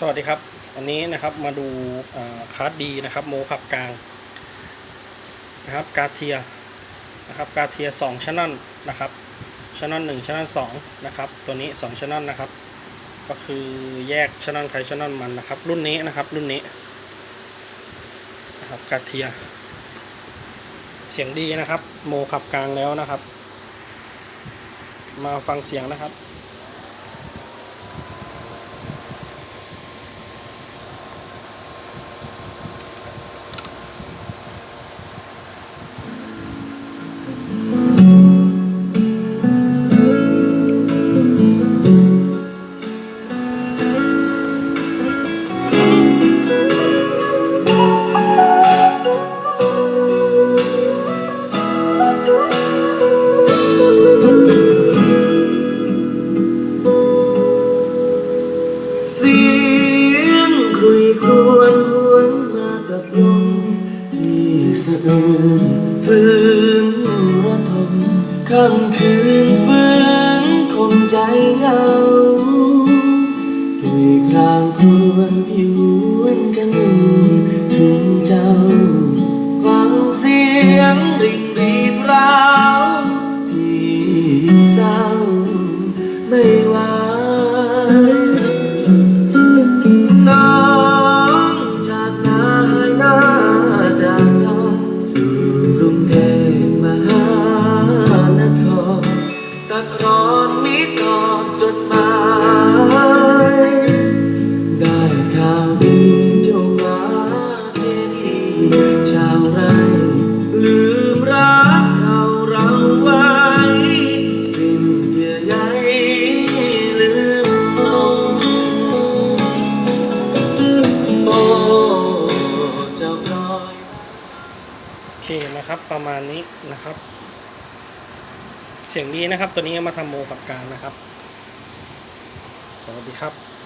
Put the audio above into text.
สวัสดีครับวันนี้นะครับมาดูคาร์ดดีนะครับโมขับกลางนะครับกาเทียนะครับกาเทียสองชั้นนนะครับชั้นนหนึ่งชั้นนสองนะครับตัวนี้สองชั้นนนะครับ ก็คือแยกชั้นนใครชั้นนมันนะครับ รุ่นนี้นะครับรุ่นนี้นะครับกาเทีย เสียงดีนะครับ โมขับกลางแล้วนะครับ มาฟังเสียงนะครับ เสียงคุยควรหวนมากับลมที่สะอื้นฟื้นระทมค่ำคืนฟื้นคมใจเงาคุยครางควรผิววนกันถึงเจ้าฟังเสียงริงรีบร้าว ตอนมิตอบจดหมายได้ข่าวดีเจ้าฟ้าเทนีชาวไร่ลืมรักเขาเราไว้ สิ้นเยื่อใยลืมลงโอ้เจ้าพลอย โอเคนะครับประมาณนี้นะครับ เสียงดีนะครับ ตัวนี้มาทำโมกับการนะครับ สวัสดีครับ